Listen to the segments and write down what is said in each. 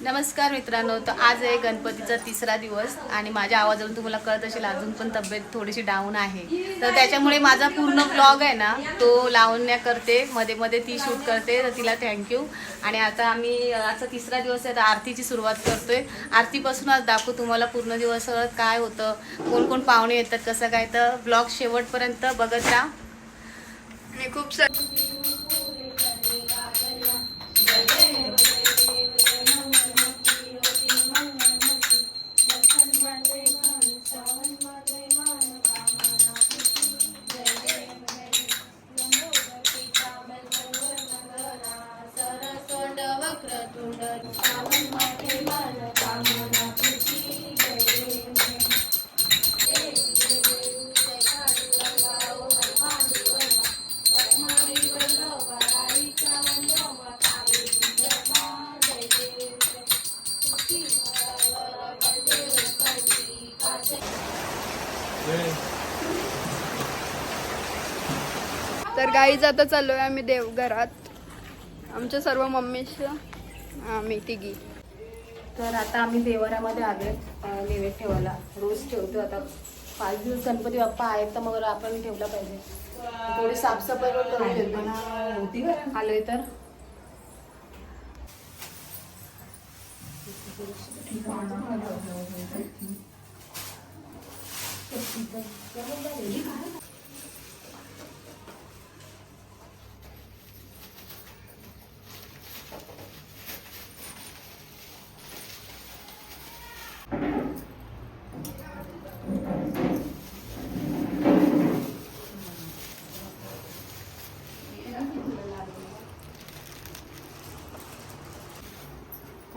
नमस्कार मित्रांनो तर आज आहे गणपतीचा तिसरा दिवस आणि माझ्या आवाजावरून तुम्हाला कळत असेल अजून पण तब्येत थोडीशी डाऊन आहे. तर त्याच्यामुळे माझा पूर्ण ब्लॉग आहे ना तो लावण्या करते मध्ये मध्ये ती शूट करते तर तिला थँक्यू आणि आता आम्ही आजचा तिसरा दिवस आहे तर आरतीची सुरुवात करतोय. आरतीपासून आज दाखवू तुम्हाला पूर्ण दिवस काय होतं कोण कोण पाहुणे येतात कसं काय तर ब्लॉग शेवटपर्यंत बघत राहा. मी खूप तर गाईज आता चाललोय आम्ही देवघरात. आमच्या सर्व मम्मीश आम्ही तिघी. तर आता आम्ही देवाऱ्यामध्ये आलोय अं, नैवेद्य ठेवायला. रोज ठेवतो आता. पाच दिवस गणपती बाप्पा आहेत तर मग आपण ठेवला पाहिजे. थोडी साफसफाई पण करून घेतो आलोय तर तर.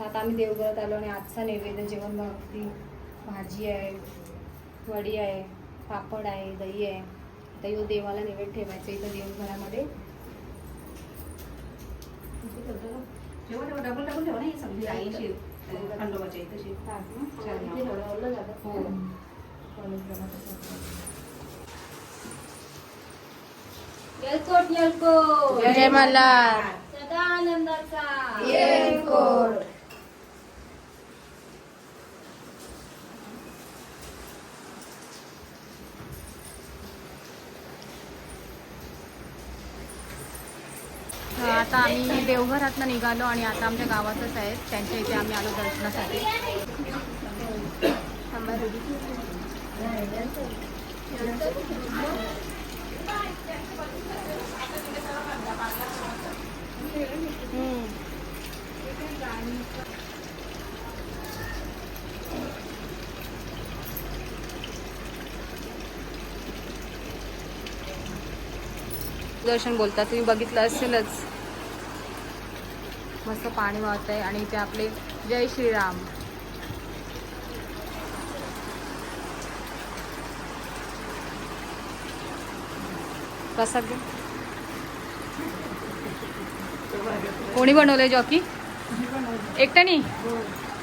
आता आम्ही देवघरात आलो आणि आजचा नैवेद्य जेवण भाकरी भाजी आहे. वडी आहे पापड आहे दही आहे. आता यो देवाला नैवेद्य ठेवायचं इथं देवघरामध्ये. डबल डबल ठेवा इथे. हो. येलकोट येलकोट. जय मल्हार. सदा आनंदाचा येलकोट. आता आम्ही देवघरातनं निघालो आणि आता आमच्या गावातच आहेत. त्यांच्या इथे आम्ही आलो दर्शनासाठी. दर्शन बोलतात तुम्ही बघितलं असेलच. मस्त पाणी वाहत आहे आणि इथे आपले जय श्रीराम. प्रसाद कोणी बनवलंय जॉकी? एकट्यानी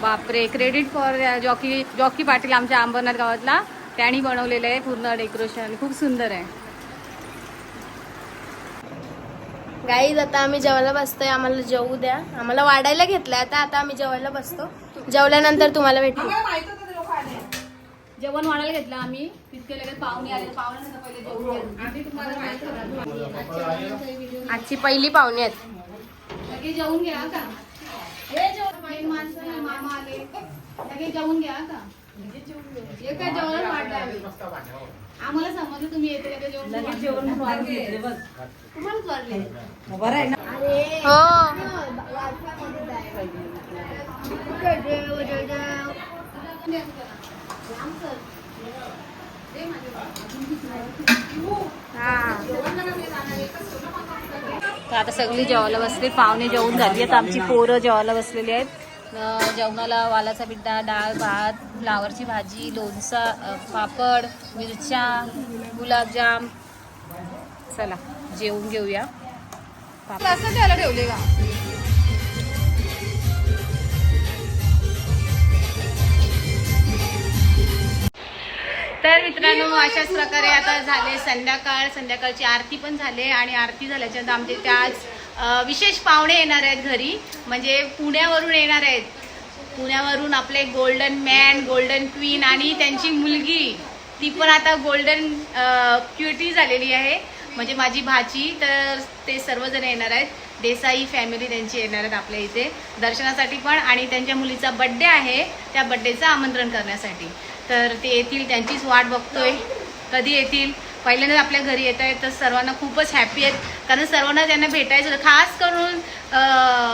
बापरे credit for Jockey Jockey Patil आमच्या अंबरनाथ गावातला. त्यांनी बनवलेलं आहे पूर्ण डेकोरेशन खूप सुंदर आहे. गाईज आता आम्ही जेवायला बसतोय. आम्हाला जेवू द्या. आम्हाला वाढायला घेतलंय. आता आता आम्ही जेवायला बसतो. जेवल्यानंतर तुम्हाला भेटू. जेवण वाढायला घेतलं आम्ही. तितके लगेच पाहुणे आले. होतं. आजची पहिली पाहुणे आहेत. लगेच जेवून घ्या का? हे माणसं आले. लगेच जेवून घ्या का? जेवण वाढलं आम्हाला समजलं तुम्ही येते लगेच जेवण लगेच. जेवण तुम्हालाच वाढले हो. आता सगळी जेवायला बसली पाहुणे जेवून झाली आहेत आमची पोरं जेवायला बसलेली आहेत. जेवणाला वालाचा बिड्डा डाळ भात फ्लावरची भाजी लोणचा पापड मिरच्या गुलाबजाम. चला जेवून घेऊया. असं ठेवले का? तर मित्रांनो अशाच प्रकारे आता झाले संध्याकाळ. संध्याकाळची आरती पण झाले आणि आरती झाल्याच्यानंतर आमचे त्या आज विशेष पाहुणे येणार आहेत घरी. म्हणजे पुण्यावरून येणार आहेत. पुण्यावरून आपले गोल्डन मॅन गोल्डन क्वीन आणि त्यांची मुलगी. ती पण आता गोल्डन क्युटी झालेली आहे. म्हणजे माझी भाची तर ते सर्वजण येणार आहेत. देसाई फॅमिली त्यांची येणार आहेत आपल्या इथे दर्शनासाठी पण. आणि त्यांच्या मुलीचा बड्डे आहे त्या बड्डेचं आमंत्रण करण्यासाठी. तर ते येतील त्यांचीच वाट बघतोय. कधी येतील? पहिल्यांदा आपल्या घरी येत आहेत तर सर्वांना खूपच हॅपी आहेत. कारण सर्वांना त्यांना भेटायचं खास करून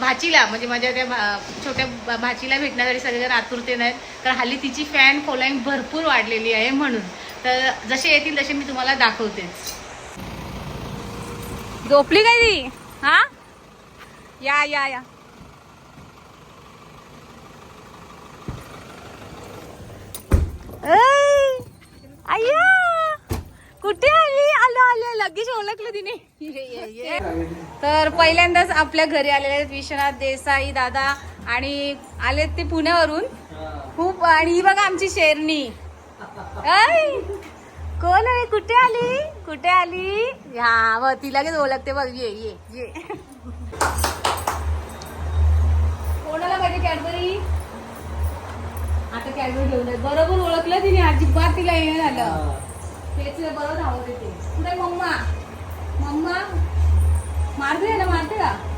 भाचीला म्हणजे माझ्या त्या भा- छोट्या भाचीला भेटण्यासाठी सगळेजण आतुरतेनं आहेत. कारण हल्ली तिची फॅन फॉलोईंग भरपूर वाढलेली आहे म्हणून. तर जसे येतील तसे मी तुम्हाला दाखवतेच. झोपली काय ती? हा? या या या. अय्या कुठे आली? आलो आलो लगेच ओळखलं तिने. ये, तर पहिल्यांदाच आपल्या घरी आलेले आहेत विश्वनाथ देसाई दादा आणि आलेत ते पुण्यावरून. खूप आणि ही बघा आमची शेरणी. कोण आहे? कुठे आली? कुठे आली? हा व ती लगेच ओळखते. बघ ये ये ये. कोणाला पाहिजे कॅडबरी? आता कॅडबरी घेऊन बरोबर ओळखलं तिने. अजिबात तिला येणं झालं. तेच बरोबर धावत येते कुठे मम्मा? मम्मा? मारते ना मारते का?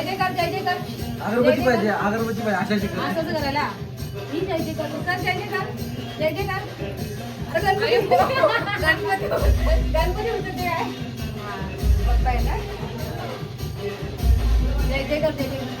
जय जय कर जय जय कर. अगरबत्ती पाहिजे अगरबत्ती पाहिजे अशा शिकत असंच करायला. मी जय जय कर कर जय जय कर. जय जय कर. अरे गणपती गणपती गणपती होतं ते पप्पा आहे ना जय जय कर. जय जय कर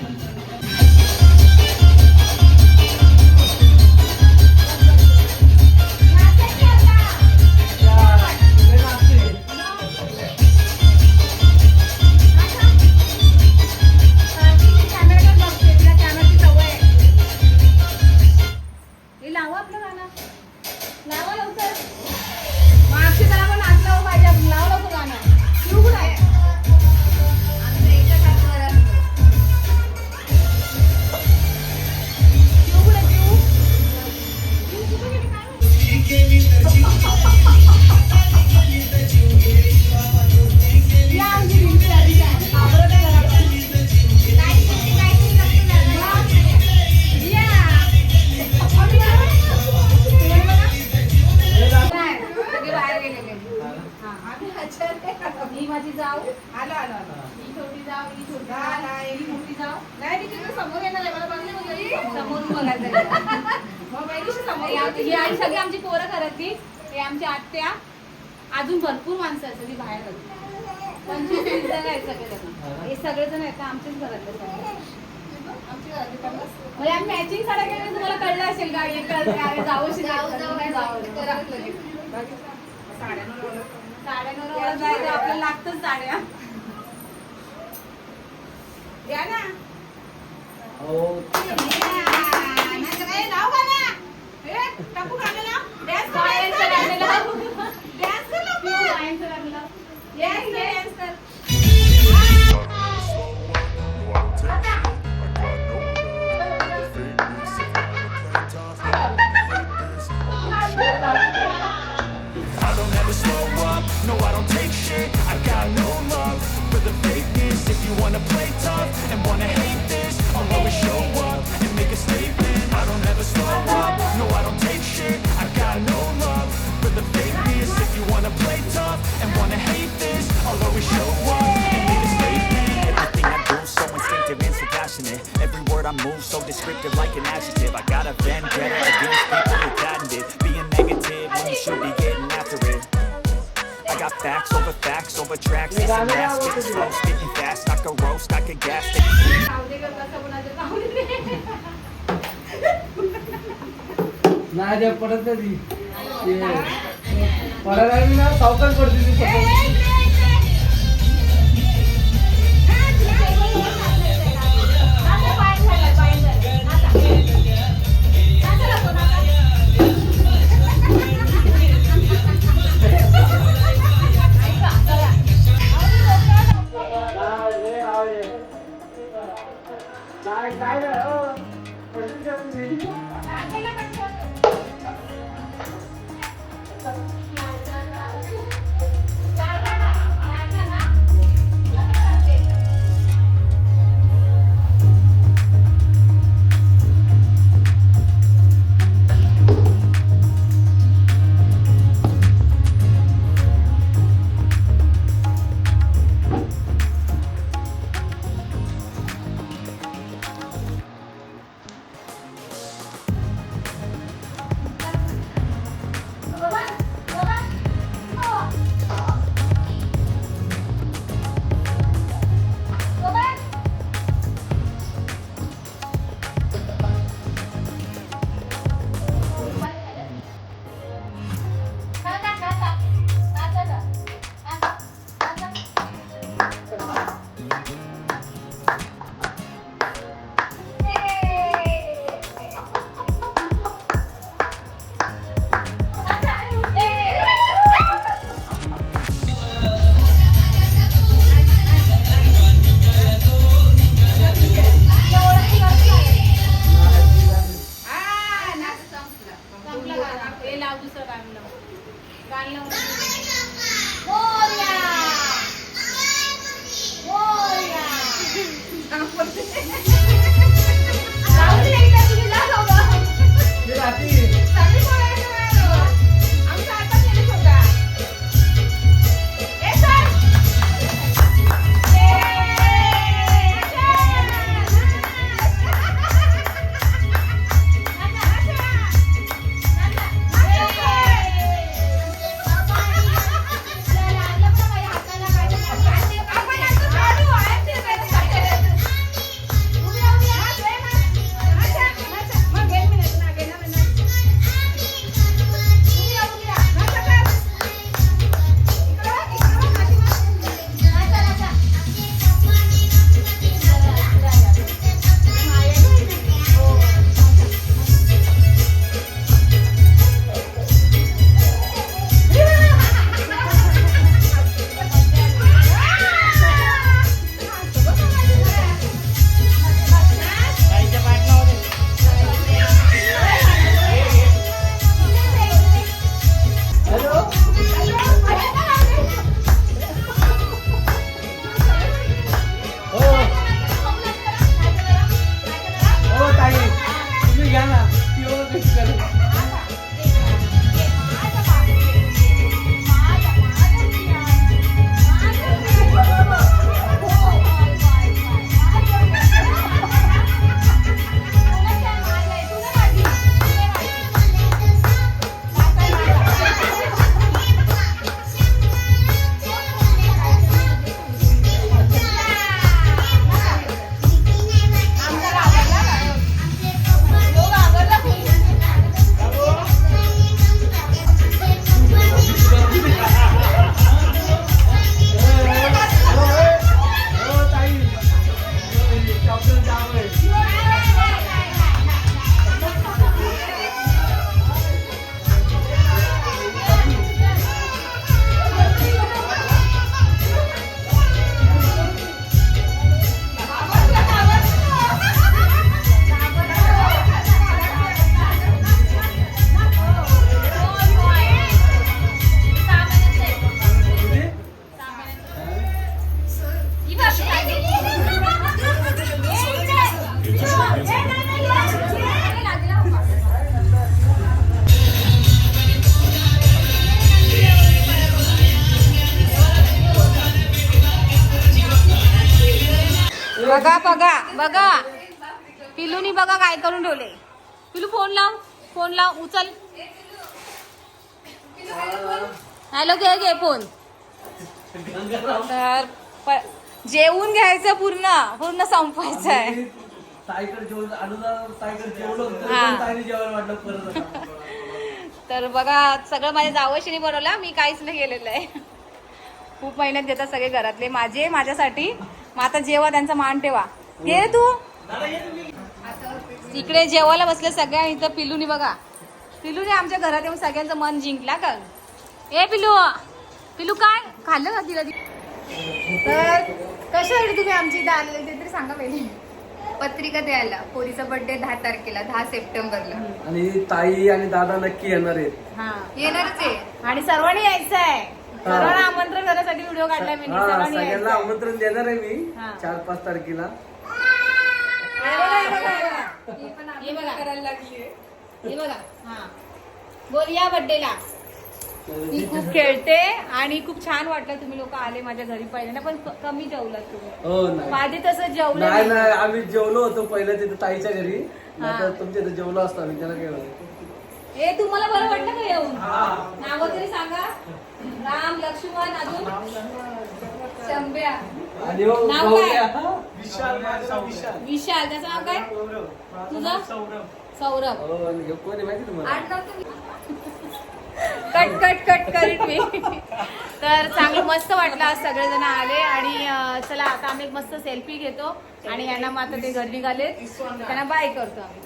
म्हणजे आम्ही मॅचिंग साड्या केल्या तुम्हाला कळलं असेल का? हे जाऊशी जाऊ जाऊ नाही जाऊ. साड्यांवर ओळख जायचं आपल्याला लागतच साड्या. या ना. I word I move so descriptive like an adjective I got a vendetta against people who patented Being negative when you should be getting after it I got facts over facts over tracks. It's a mass, getting slow, spitting fast. I could roast, I could gas. नाही ते पडत नाही ती. ते पडायला लागली ना सावकाश पडते ते बघा बघा बघा. पिलूनी बघा काय करून ठेवले. पिलू फोन लाव फोन लाव उचल. हॅलो घे घे फोन तर प- जेवून घ्यायचं पूर्ण पूर्ण संपवायचं आहे. आम्ही ताईकडे जेवण अनुजा ताईकडे जेवलो तरी हा. पण ताईने जेवण वाटलं परत. आता. तर बघा सगळं माझ्या जावशीने बनवलं मी काहीच नाही केलेलं आहे. खूप मेहनत घेतात सगळे घरातले माझे माझ्यासाठी. मग आता जेव्हा त्यांचा मान ठेवा. ये तू. इकडे जेवायला बसले सगळ्या इथं पिलूनी बघा. पिलूने आमच्या घरात येऊन सगळ्यांचं मन जिंकला का? ए पिलू. पिलू काय? खाल्लं का तिला तर कशासाठी तुम्ही आमची इथं आलेले? ते तरी सांगा पहिले. पत्रिका द्यायला. पोरीचा बर्थडे दहा तारखेला दहा सप्टेंबरला. आणि ताई आणि दादा नक्की येणार आहेत. हा. येणारच आहे. आणि सर्वांनी यायचं आहे आमंत्रण करण्यासाठी व्हिडिओ काढलाय मी हा सगळ्यांना यायचं. आमंत्रण देणार आहे मी हा. चार पाच तारखेला. हे बघा, हे बघा, हे बघा. हे बघा. करायला लागली हे बघा. हा. बोल या बर्थडेला मी खूप खेळते आणि खूप छान वाटलं तुम्ही लोक आले माझ्या घरी पहिल्यांदा पण क- कमी जेवलात तुम्ही. हो नाही. माझे तसं जेवलं नाही नाही. नाही आम्ही जेवलो होतो पहिलं तिथं ताईच्या घरी. हा. नंतर तुमच्या इथं जेवलो असतो आम्ही त्याला काय ए तुम्हाला बरं वाटलं का येऊन नाव तरी सांगा. राम लक्ष्मण अजून? शंभ्या. हो, नाव. काय? विशाल माझं विशाल. विशाल त्याचं नाव काय? तुझं? सौरभ. हो हे तुम्हाला? कट कट कट करीन मी. तर चांगलं मस्त वाटलं आज सगळेजण आले आणि अं, चला आता आम्ही एक मस्त सेल्फी घेतो आणि यांना मग आता ते घरी निघाले त्यांना बाय करतो आम्ही.